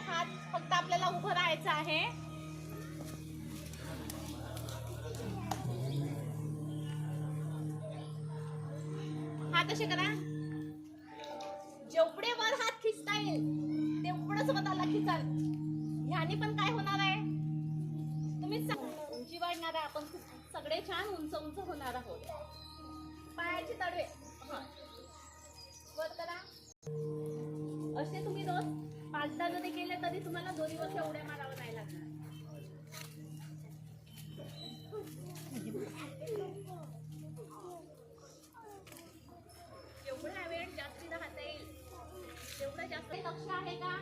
हात फक्त आपल्याला उभं राहायचं आहे. हात असे करा. जेवढे वर हात खिचता येईल तेवढं स्वतःला खिचाल ह्याने पण काय होणार आहे? तुम्ही उंची वाढणार आहे आपण सगळे छान उंच उंच होणार आहोत. पायाची तडवे. वर करा असे तुम्ही रोज पाचदा जरी केले तरी तुम्हाला दोरीवर एवढ्या मारा लक्ष आहे का?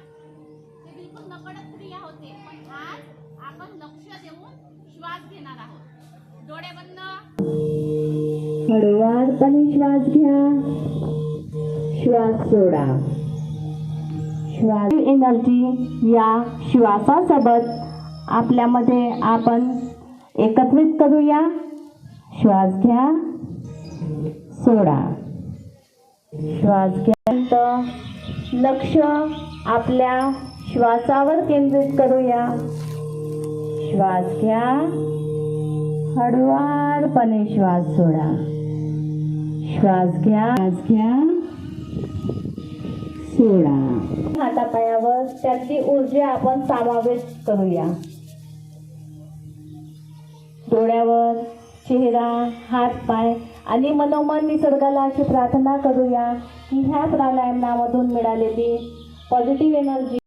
ते बिलकुल नकडत क्रिया होते. पण आज आपण लक्ष देऊन श्वास घेणार आहोत. डोळे बंद. हळूवारपणे श्वास घ्या. श्वास सोडा. श्वास एनर्जी या श्वासासोबत आपल्यामध्ये आपण एकत्रित करूया. श्वास घ्या. सोडा. श्वास घ्या लक्ष आपल्या श्वासावर केंद्रित करूया. श्वास घ्या. हळुवारपणे श्वास सोडा. श्वास घ्या. श्वास घ्या. सोडा. हातापायावर त्यातली ऊर्जा आपण समावेश करूया. चेहरा हात पाय आणि मनोमन निसर्गाला अशी प्रार्थना करूया की ह्या प्राणायामामधून मिळालेली पॉझिटिव्ह एनर्जी